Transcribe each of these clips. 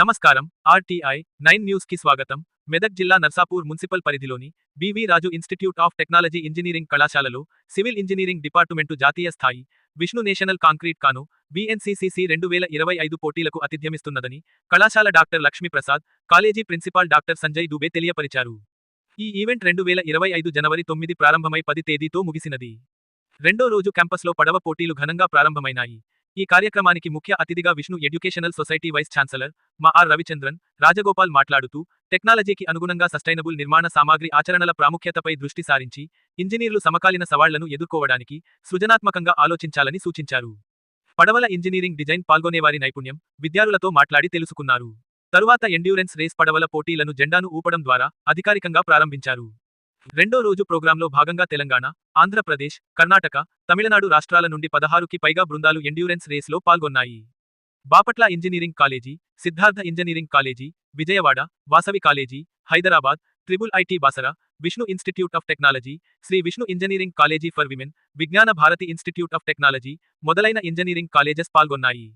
నమస్కారం. RTI nine న్యూస్కి స్వాగతం. మెదక్ జిల్లా నర్సాపూర్ మున్సిపల్ పరిధిలోని B V Raju institute of technology engineering కళాశాలలో సివిల్ ఇంజనీరింగ్ డిపార్టుమెంటు జాతీయ స్థాయి విష్ణు నేషనల్ కాంక్రీట్ కాను బిఎన్సిసిసి రెండు వేల ఇరవై ఐదు పోటీలకు అతిథ్యమిస్తున్నదని కళాశాల doctor Lakshmiprasad college principal doctor Sanjay Dubey తెలియపరిచారు. ఈ ఈవెంట్ రెండు వేల ఇరవై ఐదు జనవరి తొమ్మిది ప్రారంభమై పది తేదీతో ముగిసినది. రెండో రోజు క్యాంపస్లో పడవ పోటీలు ఘనంగా ప్రారంభమైనాయి. ఈ కార్యక్రమానికి ముఖ్య అతిథిగా Vishnu educational society vice chancellor మా ఆర్ రవిచంద్రన్ రాజగోపాల్ మాట్లాడుతూ టెక్నాలజీకి అనుగుణంగా సస్టైనబుల్ నిర్మాణ సామాగ్రి ఆచరణల ప్రాముఖ్యతపై దృష్టి సారించి ఇంజనీర్లు సమకాలీన సవాళ్ళను ఎదుర్కోవడానికి సృజనాత్మకంగా ఆలోచించాలని సూచించారు. పడవల ఇంజనీరింగ్ డిజైన్ పాల్గొనేవారి నైపుణ్యం విద్యార్థులతో మాట్లాడి తెలుసుకున్నారు. తరువాత ఎండ్యూరెన్స్ రేస్ పడవల పోటీలను జెండాను ఊపడం ద్వారా అధికారికంగా ప్రారంభించారు. రెండో రోజు ప్రోగ్రాంలో భాగంగా తెలంగాణ ఆంధ్రప్రదేశ్ కర్ణాటక తమిళనాడు రాష్ట్రాల నుండి పదహారుకి పైగా బృందాలు ఎండ్యూరెన్స్ రేస్లో పాల్గొన్నాయి. Bapatla engineering college Siddhartha engineering college Vijayawada Vasavi college Hyderabad triple IT Basara Vishnu institute of technology Sri Vishnu engineering college for women Vignana Bharathi institute of technology మొదలైన ఇంజనీరింగ్ కాలేజెస్ పాల్గొన్నాయి.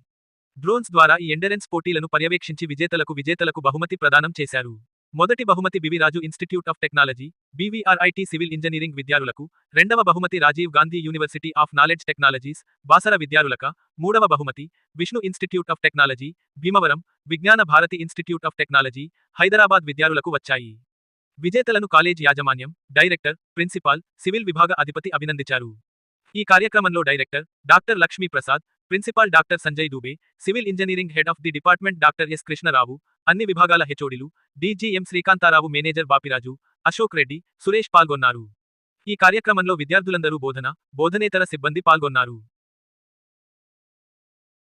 Drones ద్వారా ఈ ఎండరెన్స్ పోటీలను పర్యవేక్షించి విజేతలకు విజేతలకు బహుమతి ప్రదానం చేశారు. మొదటి బహుమతి B V Raju institute of technology BVRIT civil engineering విద్యార్థులకు రెండవ బహుమతి Rajiv Gandhi university of knowledge technologies Basara విద్యార్థులక మూడవ బహుమతి Vishnu institute of technology Bhimavaram Vignana Bharathi institute of technology Hyderabad విద్యార్థులకు వచ్చాయి. విజేతలను కాలేజ్ యాజమాన్యం డైరెక్టర్ ప్రిన్సిపాల్ సివిల్ విభాగ అధిపతి అభినందించారు. ఈ కార్యక్రమంలో director doctor Lakshmi Prasad principal doctor Sanjay Dubey civil engineering head of the department doctor S Krishnarao అన్ని విభాగాల హెచ్ఓడిలు డీజీఎం శ్రీకాంతారావు మేనేజర్ బాపిరాజు అశోక్ రెడ్డి సురేష్ పాల్గొన్నారు. ఈ కార్యక్రమంలో విద్యార్థులందరూ బోధన బోధనేతర సిబ్బంది పాల్గొన్నారు.